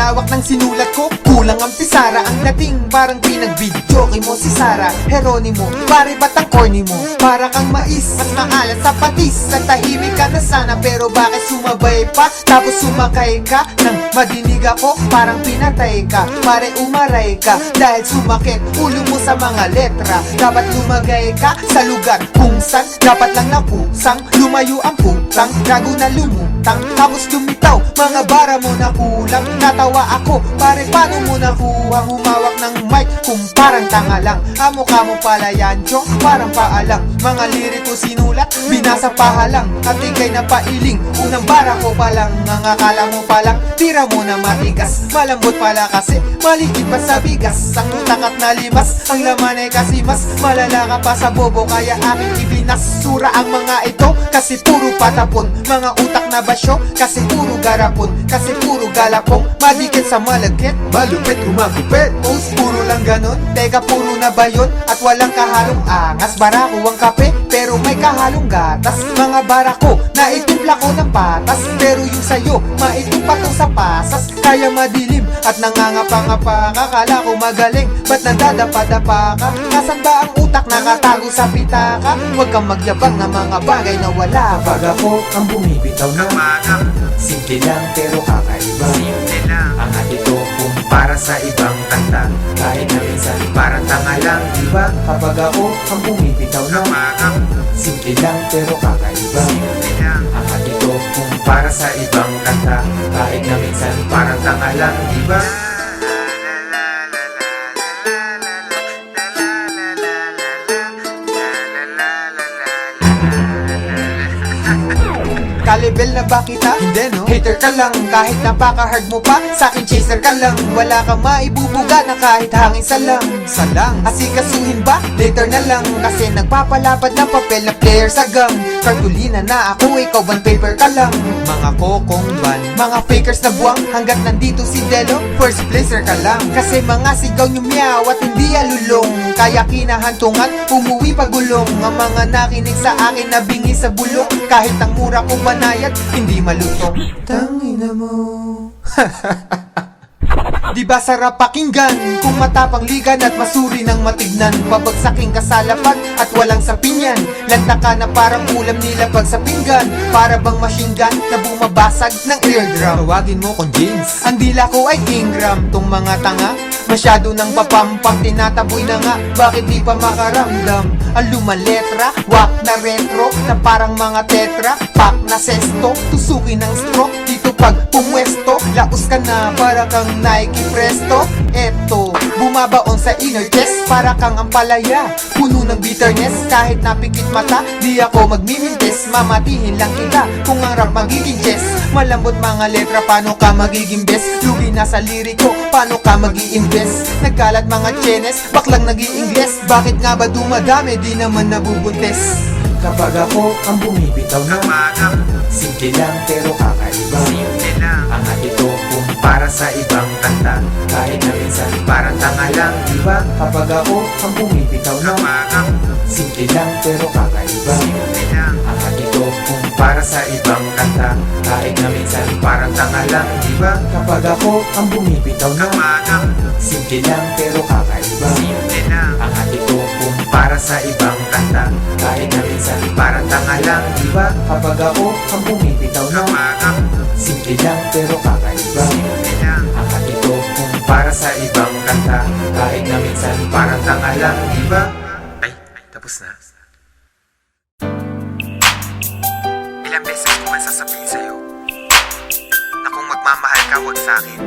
lawak ng sinulat ko Kulang ang pisara Ang dating parang pinagbidyo mo si Sara Heronimo Pare ba't ang corny mo? Para kang mais Mas maalat sa patis. Sa tahimik ka na sana Pero bakit sumabay pa? Tapos sumakay ka Nang madinig ako Parang pinatay ka. Pare umaray ka Dahil sumakit ulo mo sa mga letra. Dapat lumagay ka sa lugar kung saan Dapat lang na kusang Lumayo ang putang. Gago na lumutang Tapos lumitaw Mga bara mo na kulang. Natawa ako. Pare paano mo nakuha? Humawak ng mic Kung parang tanga lang. Amo ka mo pala yan Chong Parang paalang Mga liriko sinulat Binasa pahalang At ikay na pailing Unang bara ko palang Ang akala mo palang Tira mo na matigas. Malambot pala kasi Maligid pa sa bigas. Ang utak at nalimas Ang laman ay kasi mas Malala ka pa sa bobo Kaya aking ibinasura ang mga ito Kasi puro patapon. Mga utak na basyo Kasi puro garapon. Kasi puro galapong Madikit sa malagkit. Malupit kumagupit Post puro lang ganon. Teka puro na ba yun? At walang kahalong angas Barako ang kape Pero may kahalong gatas. Mga barako Naitimpla ko ng patas Pero yung sayo Maitumpa to sa pasas Kaya madilim At nangangapa-ngapa ka Kala ko magaling Ba't nadadapa-dapa ka? Nasaan ba ang utak nakatago sa pitaka? Huwag kang magyabang ng mga bagay na wala Pag ako ang bumibitaw na Umagang Simple lang pero kakaiba. Simple lang. Ang ito kung para sa ibang kanta Kahit na minsan Parang tanga lang Diba kapag ako ang bumibitaw na Umagang Simple lang pero kakaiba. Simple lang. Ang kung para sa ibang kanta Kahit na minsan Parang tanga lang, di Kalibel na ba kita? Hindi no? Hater ka lang kahit napaka-hard mo pa. Sa akin chaser ka lang. Wala kang maibubuga na kahit hangin sa lang. Sa lang. Asikasuhin ba? Later na lang. Kasi nagpapalapad ng papel na player sa gang. Kartulina na ako ikaw ban paper ka lang? Mga kokong ban. Mga fakers na buwang Hanggat nandito si Delo First placer ka lang. Kasi mga sigaw nyo meow at hindi alulong. Kaya kinahantungan Umuwi pagulong. Ang mga nakinig sa akin na bingi sa bulong. Kahit ang mura ko banayad Hindi malutong Tangina mo. Di ba sarap pakinggan Kung matapang ligan at masuri ng matignan? Pabagsaking ka sa lapag at walang sapinyan Lanta ka na parang ulam nila pag sa pinggan. Para bang machine gun na bumabasag ng eardrum. Tawagin mo kong James. Ang dila ko ay Ingram. Tong mga tanga Masyado nang papampang tinataboy na nga. Bakit di pa makaramdam Ang lumaletra, wak na retro Na parang mga tetra, pak na sesto Tusukin ng straw, dito pag pumwesto Laos ka na para kang Nike Presto. Eto, bumabaon sa inner chest Para kang ampalaya, puno ng bitterness Kahit napikit mata, di ako magmimintes. Mamatihin lang kita kung ang rap magiging chess. Malambot mga letra, paano ka magiging best? Lugi na sa liriko, paano ka mag invest Nagkalat mga chenes, baklang nag ingles Bakit nga ba dumadami, di naman nabubuntes Kapag ako ang bumibitaw na Simple lang pero kakaiba. Ang ito kung para sa ibang kanta Kahit na minsan Parang tanga lang, di Diba kapag ako ang bumibitaw na Simple lang pero kakaiba para sa ibang kanta. Kahit na minsan Parang tanga lang, di ba? Kapag ako ang bumibitaw na Umagang Simple lang pero kakaiba. Simple lang. Ang ito kung para sa ibang kanta. Kahit na minsan Parang tanga lang, di ba? Kapag ako ang bumibitaw na Umagang Simple lang pero kakaiba. Simple lang. Ang ito kung para sa ibang kanta. Kahit na minsan Parang tanga lang, di ba? Ka, huwag sa'kin.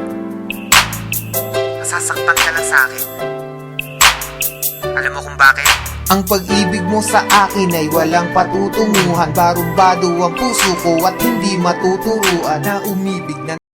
Nasasaktan ka lang sa'kin. Alam mo kung bakit? Ang pag-ibig mo sa akin ay walang patutunguhan Barumbado ang puso ko at hindi matuturuan Na umibig na